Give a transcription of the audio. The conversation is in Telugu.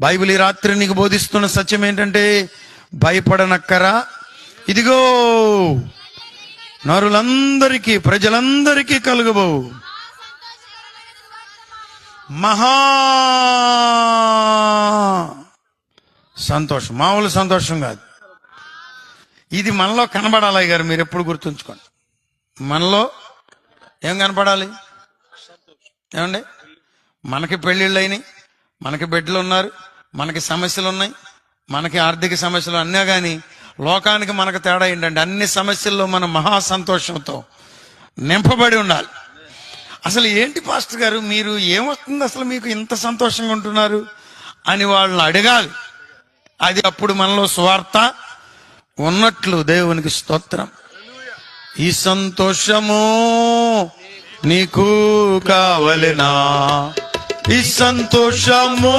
బైబిల్ ఈ రాత్రి నీకు బోధిస్తున్న సత్యం ఏంటంటే భయపడనక్కరా? ఇదిగో నరులందరికీ ప్రజలందరికీ కలుగబో మహా సంతోషం. మామూలు సంతోషం కాదు. ఇది మనలో కనబడాలి గారు మీరు ఎప్పుడు గుర్తుంచుకోండి. మనలో ఏం కనపడాలి? ఏమండి? మనకి పెళ్ళిళ్ళు అయినాయి మనకి బిడ్డలు ఉన్నారు మనకి సమస్యలు ఉన్నాయి మనకి ఆర్థిక సమస్యలు అన్నా కానీ లోకానికి మనకు తేడా ఏంటంటే అన్ని సమస్యల్లో మనం మహా సంతోషంతో నింపబడి ఉండాలి. అసలు ఏంటి పాస్టర్ గారు మీరు ఏమొస్తుంది అసలు మీకు ఇంత సంతోషంగా ఉంటున్నారు అని వాళ్ళని అడగాలి. అది అప్పుడు మనలో స్వార్థ ఉన్నట్లు దేవునికి స్తోత్రం. ఈ సంతోషము నీకు కావలినా? ఈ సంతోషము